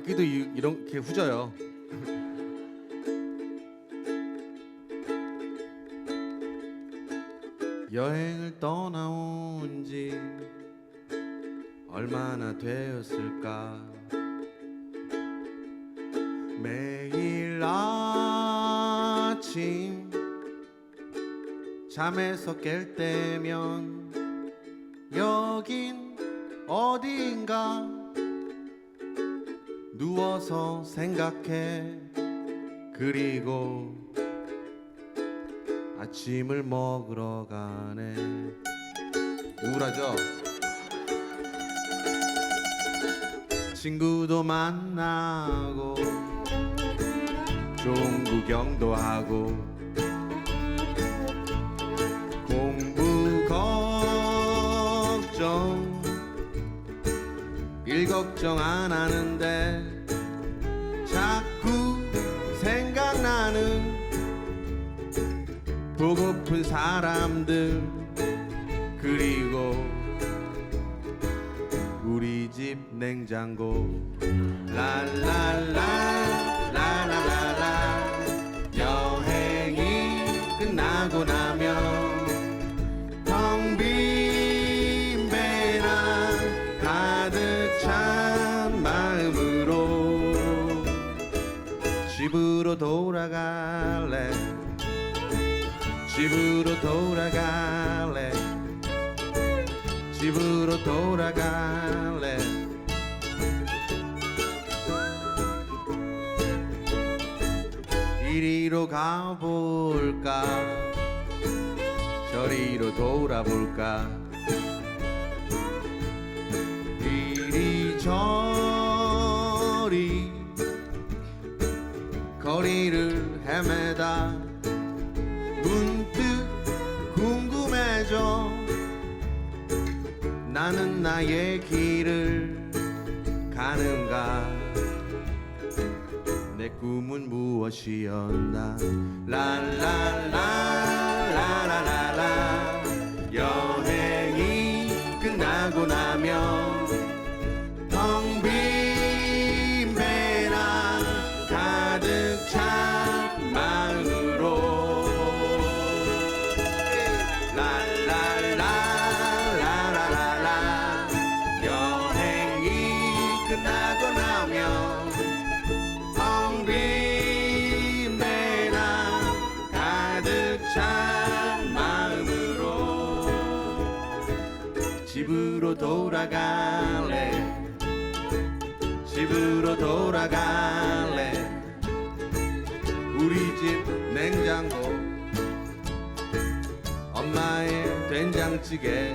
악기도 이, 이렇게 후져요. 여행을 떠나온 지 얼마나 되었을까 매일 아침 잠에서 깰 때면 여긴 어디인가 누워서 생각해 그리고 아침을 먹으러 가네 우울하죠? 친구도 만나고 좋은 구경도 하고 일 걱정 안 하는데 자꾸 생각나는 보고픈 사람들 그리고 우리 집 냉장고. 랄랄 집으로 돌아갈래. 집으로 돌아갈래. 집으로 돌아갈래. 이리로 가볼까? 저리로 돌아볼까 거리를 헤매다 문득 궁금해져. 나는 나의 길을 가는가? 내 꿈은 무엇이었나? 랄랄라 라라라라 집으로 돌아갈래. 집으로 돌아갈래. 우리 집 냉장고 엄마의 된장찌개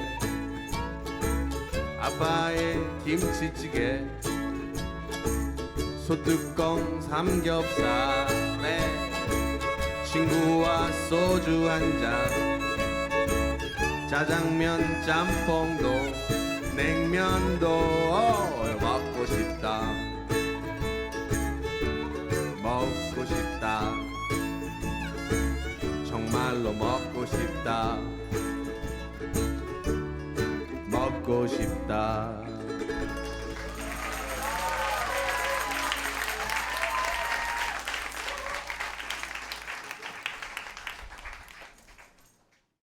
아빠의 김치찌개 소뚜껑 삼겹살에 친구와 소주 한잔 짜장면 짬뽕도 냉면도. 먹고 싶다. 먹고 싶다. 정말로 먹고 싶다. 먹고 싶다